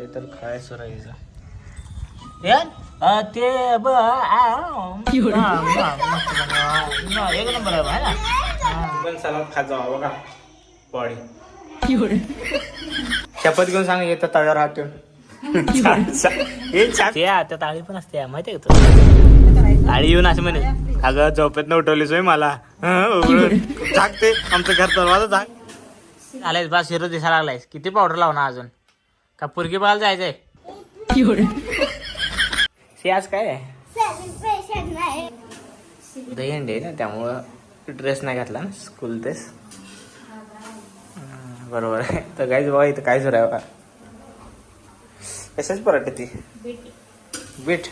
काय तर ते ब आ, म, म, म, म, एक नंबर आहे बा, है. ना पण सलाद खात जावा बघा बॉडी शपथ घेऊन सांग येतं तळ्यावर हात ठेवून छान, छान. हे छान. ते त्या ताळी पण असते माहिती आहे का ताळी येऊन असं म्हणे अगं झोपेत न उठवलीस मला. हं. झाकते आमचं घर दरवाजा झाक. आलायस बा शिरो दिसायला लागलायस किती पावडर लावणार अजून? का पुरगी बघायला जायचंय? शी आज काय आहे? दहीहंडी आहे. ना त्यामुळं ड्रेस नाही घातला ना स्कूल ड्रेस बरोबर आहे. तर काहीच बघा इथं काय सुरू आहे बघा. कशाच पराठे ती? बीट.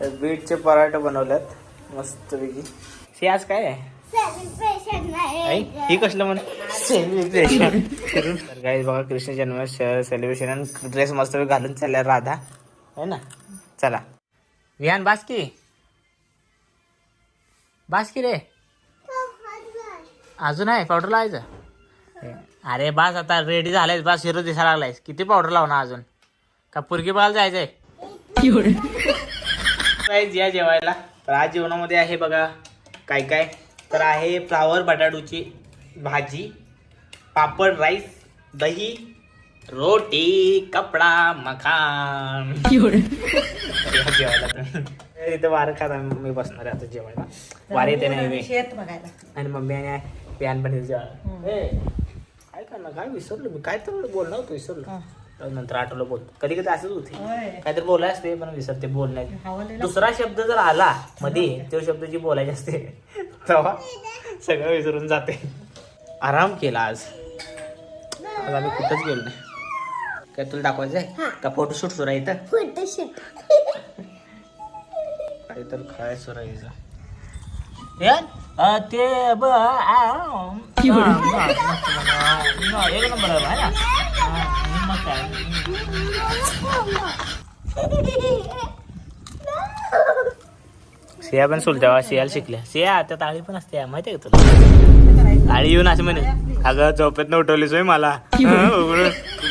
तर बीटचे पराठे बनवल्यात मस्तपैकी. शी आज काय आहे? ही कसलं म्हण? सेलिब्रेशन बघा कृष्ण जन्म सेलिब्रेशन आणि ड्रेस मस्त घालून चालल्या राधा. है ना? चला. विहान बास की? बास की रे? अजून आहे पावडर लावायचं? अरे बास आता रेडी झालायस बास हिरो दिसायला लागलायस. किती पावडर लावणार अजून? का पुरगी बघायला जायचंय? या जेवायला. तर आज जेवणामध्ये आहे बघा काय काय तर आहे फ्लावर बटाटूची भाजी पापड राईस दही रोटी कपडा मखान जेवायला इथं वारं खात मी बसणार आहे आता जेवायला. वार येते नाही मी. शेत बघायला. आणि मम्मी आणि प्यान पण जेवायला. काय करणार काय विसरलो मी? काय तर बोलणार होतो विसरलो. नंतर आठवलं बोलतो कधी कधी असंच होते काहीतरी बोलाय असते पण विसरते हवालेला दुसरा शब्द जर आला मध्ये तो शब्द जी बोलायचे असते तेव्हा सगळं विसरून जाते आराम केला आज आज आम्ही कुठंच गेलो नाही काय तुला दाखवायचं आहे का फोटोशूट सुरू आहे इथं फोटोशूट काय तर काय सुरू ते ब एक नंबर आहे है ना हा, सिया पण सुलत्या सियाला शिकल्या. सिया त्या ताळी पण असते माहिती आहे का तुला? ताळी येऊन असं म्हणे अगं झोपेत न उठवलीस होय मला.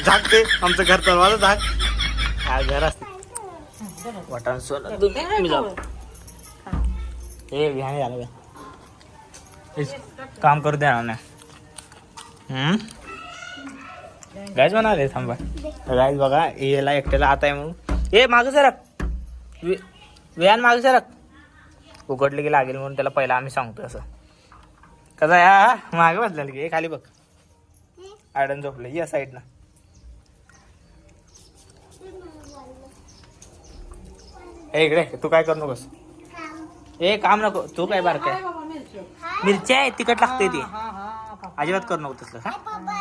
झाकते आमचं घर दरवाजा झाक. हा घर असते. वाटाण सोन मी जाऊ ए विहान झालं बे. हेच काम करू नाही हम्म? गायच म्हणाले थांबा गायच बघा याला एकट्याला आता आहे म्हणून. ए मागं सरक. वि- विहान मागं सरक. उघडले की लागेल म्हणून त्याला पहिला आम्ही सांगतो असं. कसं आहे? हा मागे बसलेलं की. खाली बघ. आडन झोपले या साईडनं. ए इकडे तू काय करू नकोस. ए काम नको. तू काय बारक आहे? बाबा मिरची मिरची आहे तिखट लागते ती. हा हा अजिबात करू नको तसलं हा.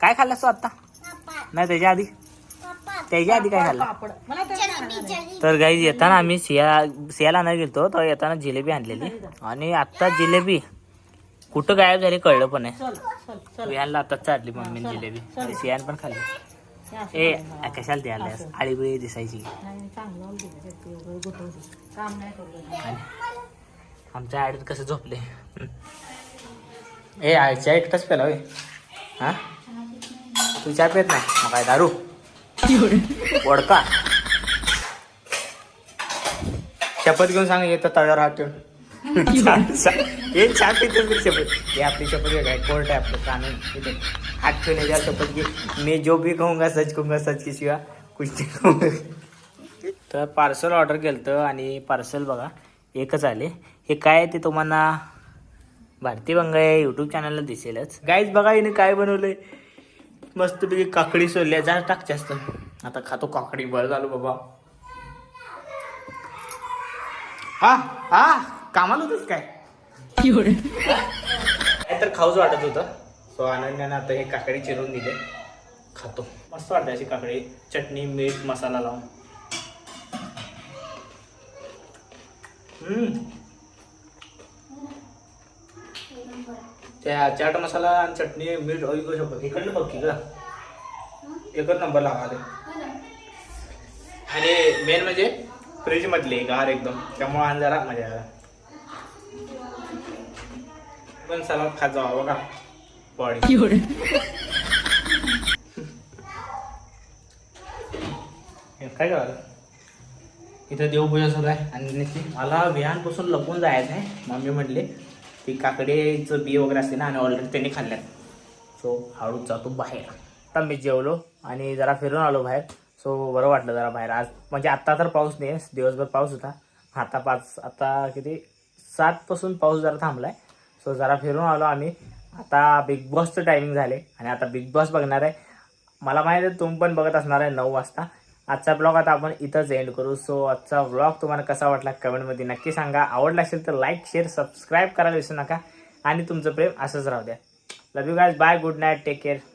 काय खाल्लास तू आता? नाही त्याच्या आधी? पप्पा त्याच्या आधी काय खाल्लं? पापड. मला तर नाही तर काही येताना आम्ही सिया सियाला नाही गेलतो तर येताना जिलेबी आणलेली. आणि आता जिलेबी कुठं गायब झाली कळलं पण आहे चल चल चल. आताच चालली मम्मीने जिलेबी. आणि सियान पण खाल्ली. हे असं ए. कशाला द्यायला आळीबिळी दिसायची. नाही चांगलं ते. काम नाही करू आमच्या आडीत कसं झोपले? ए आईच्या एकटाच पेला होय. हा? तू चहा पेत नाही मग काय दारू? वडका. शपथ घेऊन सांग येतं तळ्यावर हात ठेवून. हे छान शपथ. हे आपली शपथ घे आहे कोर्ट आहे आपलं कानून. इथे हात ठेवून याच्यावर शपथ घे. मी जो भी कहूंगा सच कहूंगा सच की शिवा कुछ तर पार्सल ऑर्डर केलं आणि पार्सल बघा एकच आले. हे काय आहे ते तुम्हाला भारती बंगाई यूट्यूब चॅनलला दिसेलच. गाईज बघा हिने काय बनवलंय. मस्तपैकी काकडी सोडल्या जा टाक जास्त. आता खातो काकडी. बरं झालं बाबा. हा हा कामाला होतच काय? काय तर खाऊच वाटत होतं. सो आनंदाने आता हे काकडी चिरून दिले. खातो. मस्त वाटते अशी काकडी. चटणी मीठ मसाला लावून. हम्म. त्या चाट मसाला आणि चटणी मीठ ऑइल करू शकतो. इकडलं बघ की ग. एकच नंबर लावा आणि मेन म्हणजे फ्रीज मधले गार एकदम. त्यामुळे आणि जरा मजा आला. पण सलाद खात जावा बघा. बॉडी काय करायला इथं देवपूजा सुरू आहे. आणि मला विहानपासून लपून जायचं आहे मम्मी म्हटले ती काकडीचं बी वगैरे असते ना आणि ऑलरेडी त्यांनी खाल्ल्यात. सो हळूच जातो बाहेर. आता मी जेवलो आणि जरा फिरून आलो बाहेर. सो बरं वाटलं जरा बाहेर. आज म्हणजे आत्ता तर पाऊस नाही आहे दिवसभर पाऊस होता. आता पाच आता किती? सातपासून पाऊस जरा थांबलाय. सो जरा फिरून आलो आम्ही. आता बिग बॉसचं टायमिंग झाले. आणि आता बिग बॉस बघणार आहे. मला माहिती आहे तुम्ही पण बघत असणार आहे नऊ वाजता. आजचा ब्लॉग आता आपण इथंच एंड करू. सो आजचा ब्लॉग तुम्हाला कसा वाटला कमेंटमध्ये नक्की सांगा. आवडला असेल तर लाईक शेअर सबस्क्राईब करायला विसरू नका. आणि तुमचं प्रेम असंच राहू द्या. Love you guys bye good night take care